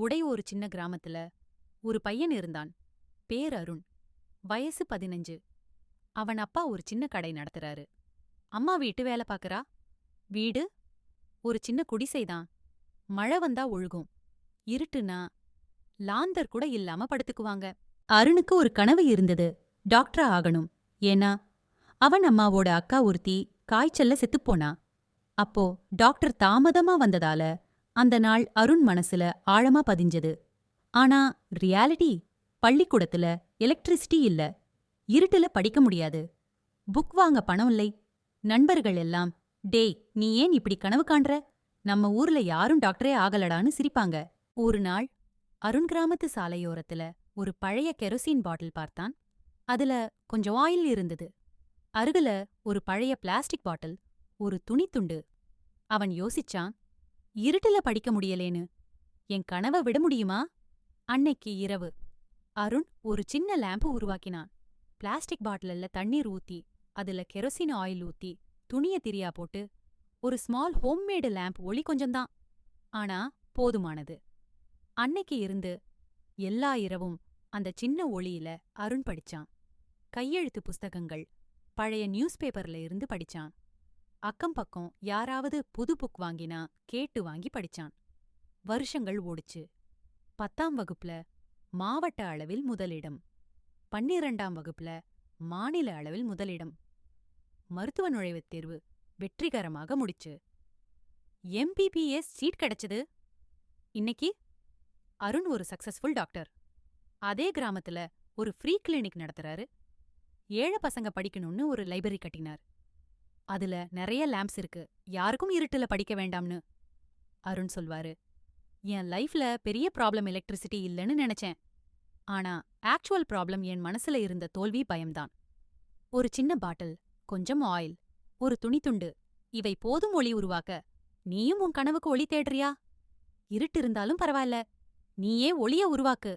உடை ஒரு சின்ன கிராமத்துல ஒரு பையன் இருந்தான். பேர் அருண். வயசு பதினஞ்சு. அவன் அப்பா ஒரு சின்ன கடை நடத்துறாரு. அம்மா வீட்டு வேலை பார்க்கறா வீடு? ஒரு சின்ன குடிசைதான் மழை வந்தா ஒழுகும். இருட்டுனா லாந்தர் கூட இல்லாம படுத்துக்குவாங்க. அருணுக்கு ஒரு கனவு இருந்தது. டாக்டரா ஆகணும். ஏன்னா அவன் அம்மாவோட அக்கா ஒருத்தி காய்ச்சல்ல செத்துப்போனா அப்போ டாக்டர் தாமதமா வந்ததால அந்த நாள் அருண் மனசுல ஆழமா பதிஞ்சது. ஆனா ரியாலிட்டி? பள்ளிக்கூடத்துல எலக்ட்ரிசிட்டி இல்ல. இருட்டுல படிக்க முடியாது. புக் வாங்க பணம் இல்லை. நண்பர்கள் எல்லாம் டேய் நீ ஏன் இப்படி கனவு காண்ற? நம்ம ஊர்ல யாரும் டாக்டரே ஆகலடான்னு சிரிப்பாங்க. ஒரு நாள் அருண் கிராமத்து சாலையோரத்துல ஒரு பழைய கெரோசின் பாட்டில் பார்த்தான். அதுல கொஞ்சம் ஆயில் இருந்தது. அருகில ஒரு பழைய பிளாஸ்டிக் பாட்டில் ஒரு துணித்துண்டு அவன் யோசிச்சான் இருட்டுல படிக்க முடியலேன்னு. என் கனவை விட முடியுமா? அன்னைக்கு இரவு அருண் ஒரு சின்ன லேம்பு உருவாக்கினான். பிளாஸ்டிக் பாட்டில்ல தண்ணீர் ஊத்தி அதுல கெரோசின் ஆயில் ஊத்தி துணிய திரியா போட்டு ஒரு ஸ்மால் ஹோம்மேடு லேம்ப் ஒளி கொஞ்சம்தான். ஆனா போதுமானது. அன்னைக்கு இருந்து எல்லா இரவும் அந்த சின்ன ஒளியில அருண் படிச்சான். கையெழுத்து புஸ்தகங்கள் பழைய நியூஸ் பேப்பர்ல இருந்து படிச்சான். அக்கம் பக்கம் யாராவது புது புக் வாங்கினா கேட்டு வாங்கி படிச்சான். வருஷங்கள் ஓடுச்சு. பத்தாம் வகுப்புல மாவட்ட அளவில் முதலிடம். பன்னிரண்டாம் வகுப்புல மாநில அளவில் முதலிடம். மருத்துவ நுழைவுத் தேர்வு வெற்றிகரமாக முடிச்சு. எம்பிபிஎஸ் சீட் கிடைச்சது. இன்னைக்கு அருண் ஒரு சக்சஸ்ஃபுல் டாக்டர் அதே கிராமத்துல ஒரு ஃப்ரீ கிளினிக் நடத்துறாரு. ஏழை பசங்க படிக்கணும்னு ஒரு லைப்ரரி கட்டினார். அதுல நிறைய லேம்ப்ஸ் இருக்கு. யாருக்கும் இருட்டுல படிக்க வேண்டாம்னு. அருண் சொல்வாரு. என் லைஃப்ல பெரிய ப்ராப்ளம் எலக்ட்ரிசிட்டி இல்லைன்னு நினைச்சேன். ஆனா ஆக்சுவல் ப்ராப்ளம் என் மனசுல இருந்த தோல்வி பயம்தான். ஒரு சின்ன பாட்டில் கொஞ்சம் ஆயில் ஒரு துணித்துண்டு இவை போதும் ஒளி உருவாக்க. நீயும் உன் கனவுக்கு ஒளி தேடுறியா? இருட்டு இருந்தாலும் பரவாயில்ல. நீயே ஒளிய உருவாக்கு.